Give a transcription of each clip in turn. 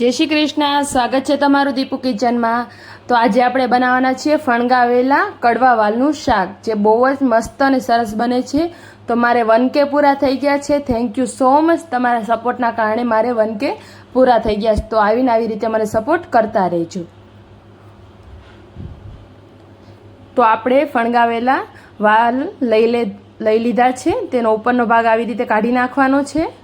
જય શ્રી કૃષ્ણ. સ્વાગત છે તમારું દીપુ કિચનમાં. તો આજે આપણે બનાવવાના છીએ ફણગાવેલા કડવા વાલનું શાક, જે બહુ જ મસ્ત અને સરસ બને છે. તો મારે વન કે પૂરા થઈ ગયા છે. થેન્ક યુ સો મચ તમારા સપોર્ટના કારણે મારે વન કે પૂરા થઈ ગયા છે. તો આવીને આવી રીતે મને સપોર્ટ કરતા રહેજો. તો આપણે ફણગાવેલા વાલ લઈ લે, લઈ લીધા છે. તેનો ઉપરનો ભાગ આવી રીતે કાઢી નાખવાનો છે.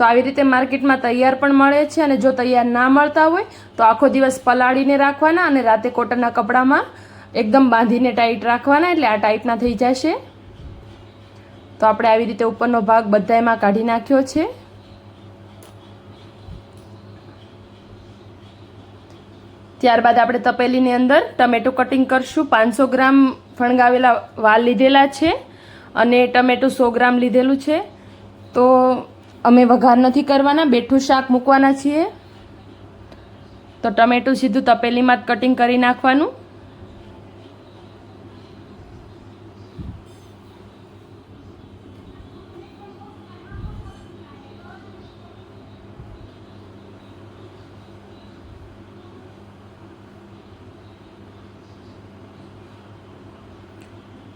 તો આવી રીતે માર્કેટમાં તૈયાર પણ મળે છે અને જો તૈયાર ના મળતા હોય, તો આખો દિવસ પલાળીને રાખવાના અને રાતે કોટનના કપડામાં એકદમ બાંધીને ટાઈટ રાખવાના, એટલે આ ટાઈપના થઈ જશે. તો આપણે આવી રીતે ઉપરનો ભાગ બધામાં કાઢી નાખ્યો છે. ત્યારબાદ આપણે તપેલીની અંદર ટમેટું કટિંગ કરશું. પાંચસો ગ્રામ ફણગાવેલા વાલ લીધેલા છે અને ટમેટું સો ગ્રામ લીધેલું છે. તો અમે વઘાર નથી કરવાના, બેઠું શાક મૂકવાના છીએ. તો ટમેટું સીધું તપેલીમાં જ કટિંગ કરી નાખવાનું.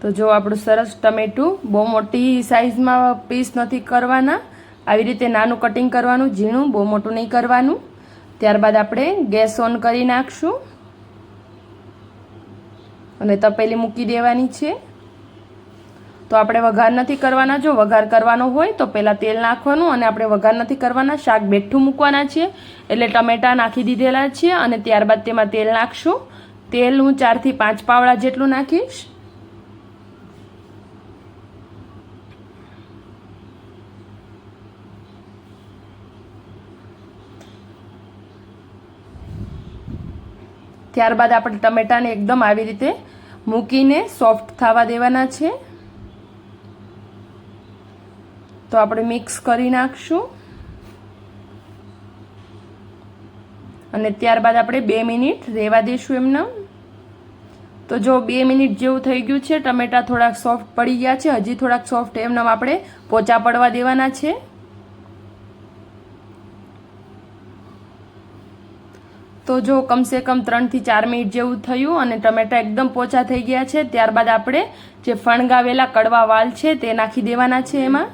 તો જો આપણું સરસ ટમેટું બહુ મોટી સાઈઝમાં પીસ નથી કરવાના આવી રીતે નાનું કટિંગ કરવાનું, ઝીણું, બહુ મોટું નહીં કરવાનું. ત્યારબાદ આપણે ગેસ ઓન કરી નાખશું. અને તપેલી મૂકી દેવાની છે. તો આપણે વઘાર નથી કરવાના. જો વઘાર કરવાનો હોય તો પહેલાં તેલ નાખવાનું અને આપણે વઘાર નથી કરવાના. શાક બેઠું મૂકવાના છે. એટલે ટમેટાં નાખી દીધેલા છે અને ત્યારબાદ તેમાં તેલ નાખશું. તેલ હું ચારથી પાંચ પાવડા જેટલું નાખીશ. ત્યારબાદ આપણે ટમેટાને એકદમ આવી રીતે મૂકીને સોફ્ટ થવા દેવાના છે. તો આપણે મિક્સ કરી નાખશું. અને ત્યારબાદ આપણે બે મિનિટ રહેવા દઈશું એમને. તો જો બે મિનિટ જેવું થઈ ગયું છે, ટમેટા થોડાક સોફ્ટ પડી ગયા છે, હજી થોડાક સોફ્ટ એમને આપણે પોચા પડવા દેવાના છે. તો જો કમસે કમ ત્રણથી ચાર મિનિટ જેવું થયું અને ટમેટા એકદમ પોચા થઈ ગયા છે, ત્યારબાદ આપણે જે ફણગાવેલા કડવા વાલ છે તે નાખી દેવાના છે એમાં.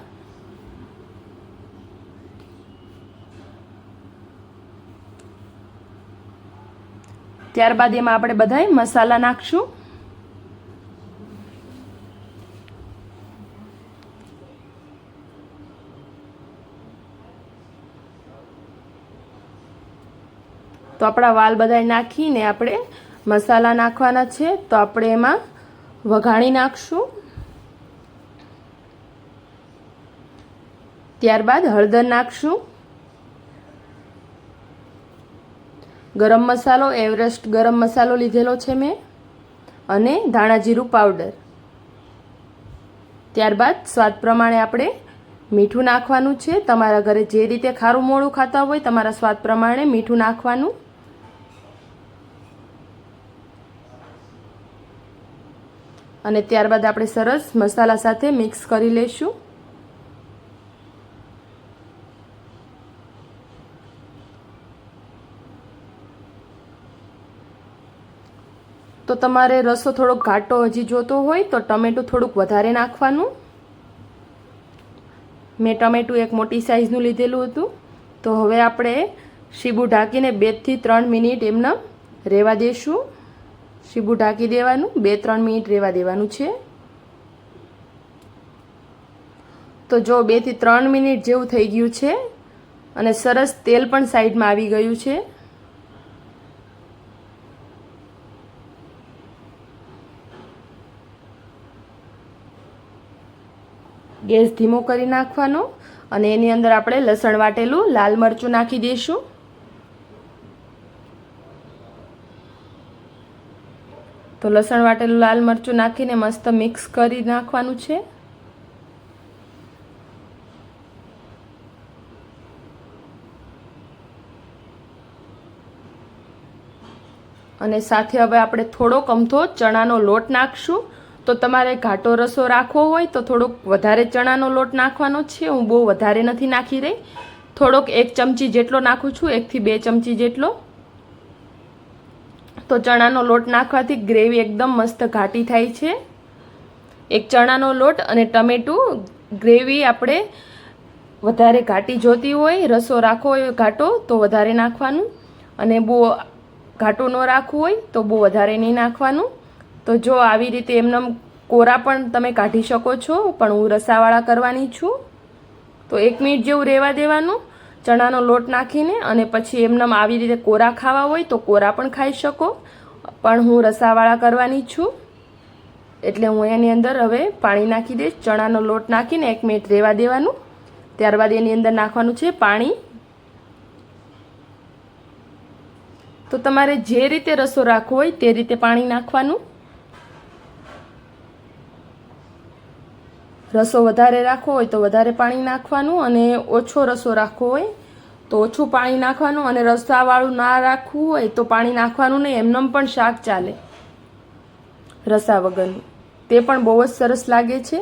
ત્યારબાદ એમાં આપણે બધાય મસાલા નાખશું. તો આપણા વાલ બધા નાખીને આપણે મસાલા નાખવાના છે. તો આપણે એમાં વઘાણી નાખશું. ત્યારબાદ હળદર નાખશું. ગરમ મસાલો, એવરેસ્ટ ગરમ મસાલો લીધેલો છે મેં. અને ધાણા જીરું પાવડર. ત્યારબાદ સ્વાદ પ્રમાણે આપણે મીઠું નાખવાનું છે. તમારા ઘરે જે રીતે ખારું મોળું ખાતા હોય, તમારા સ્વાદ પ્રમાણે મીઠું નાખવાનું. અને ત્યારબાદ આપણે સરસ મસાલા સાથે મિક્સ કરી લઈશું. તો તમારે રસો થોડોક ઘાટો હજી જોતો હોય તો ટમેટું થોડુંક વધારે નાખવાનું. મેં ટમેટું એક મોટી સાઈઝનું લીધેલું હતું. તો હવે આપણે શીબુ ઢાંકીને બેથી ત્રણ મિનિટ એમને રહેવા દઈશું શીબુ ઢાંકી દેવાનું, બે, ત્રણ મિનિટ રહેવા દેવાનું છે. તો જો બેથી ત્રણ મિનિટ જેવું થઈ ગયું છે, અને સરસ તેલ પણ સાઈડમાં આવી ગયું છે. ગેસ ધીમો કરી નાખવાનો, અને એની અંદર આપણે લસણ વાટેલું, લાલ મરચું નાખી દઈશું તો લસણ વાટેલું લાલ મરચું નાખીને મસ્ત મિક્સ કરી નાખવાનું છે. અને સાથે હવે આપણે થોડોક અમથો ચણાનો લોટ નાખશું. તો તમારે ઘાટો રસો રાખવો હોય તો થોડોક વધારે ચણાનો લોટ નાખવાનો છે. હું બહુ વધારે નથી નાખી રહી. થોડોક એક ચમચી જેટલો નાખું છું એકથી બે ચમચી જેટલો. તો ચણાનો લોટ નાખવાથી ગ્રેવી એકદમ મસ્ત ઘાટી થાય છે. એક ચણાનો લોટ અને ટમેટું ગ્રેવી આપણે વધારે ઘાટી જોતી હોય, રસો રાખવો હોય ઘાટો, તો વધારે નાખવાનું. અને બહુ ઘાટું ન રાખવું હોય, તો બહુ વધારે નહીં નાખવાનું. તો જો આવી રીતે એમનેમ કોરા પણ તમે કાઢી શકો છો, પણ હું રસાવાળા કરવાની છું. તો એક મિનિટ જેવું રહેવા દેવાનું. ચણાનો લોટ નાખીને અને પછી એમનેમ આવી રીતે કોરા ખાવા હોય તો કોરા પણ ખાઈ શકો. પણ હું રસાવાળા કરવાની છું. એટલે હું એની અંદર હવે પાણી નાખી દઈશ. ચણાનો લોટ નાખીને એક મિનિટ રહેવા દેવાનું. ત્યારબાદ એની અંદર નાખવાનું છે પાણી. તો તમારે જે રીતે રસો રાખવો હોય તે રીતે પાણી નાખવાનું. રસો વધારે રાખવો હોય તો વધારે પાણી નાખવાનું અને ઓછો રસો રાખવો હોય તો ઓછું પાણી નાખવાનું અને રસાવાળું ના રાખવું હોય તો પાણી નાખવાનું નહીં, એમનેમ પણ શાક ચાલે રસા વગરનું. તે પણ બહુ જ સરસ લાગે છે.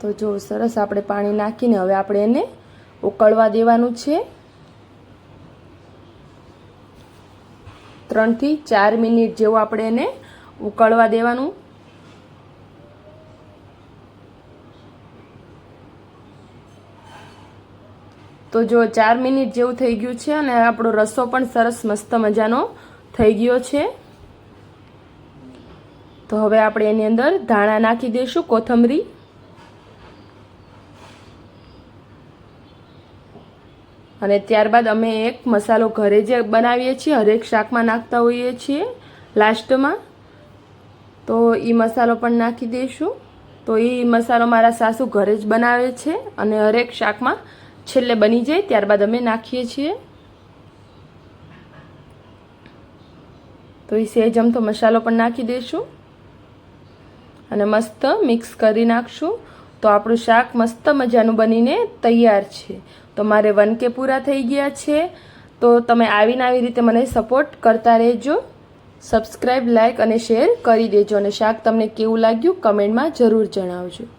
તો જો સરસ આપણે પાણી નાખીને હવે આપણે એને ઉકળવા દેવાનું છે. ત્રણથી ચાર મિનિટ જેવું આપણે એને ઉકળવા દેવાનું. તો જો ચાર મિનિટ જેવું થઈ ગયું છે અને આપણો રસો પણ સરસ મસ્ત મજાનો થઈ ગયો છે. તો હવે આપણે એની અંદર ધાણા નાખી દઈશું, કોથમરી. અને ત્યારબાદ અમે એક મસાલો ઘરે જે બનાવીએ છીએ, હરેક શાકમાં નાખતા હોઈએ છીએ, લાસ્ટમાં. તો એ મસાલો પણ નાખી દઈશું. તો એ મસાલો મારા સાસુ ઘરે જ બનાવે છે અને હરેક શાકમાં છેલ્લે બની જાય, ત્યારબાદ અમે નાખીએ છીએ. તો એ સેજ અમથો મસાલો પણ નાખી દઈશું. અને મસ્ત મિક્સ કરી નાખશું. તો આપણું શાક મસ્ત મજાનું બનીને તૈયાર છે. તો મારે વન કે પૂરા થઈ ગયા છે. તો તમે આવીને આવી રીતે મને સપોર્ટ કરતા રહેજો. સબસ્ક્રાઈબ લાઇક અને શેર કરી દેજો. અને શાક તમને કેવું લાગ્યું કમેન્ટમાં જરૂર જણાવજો.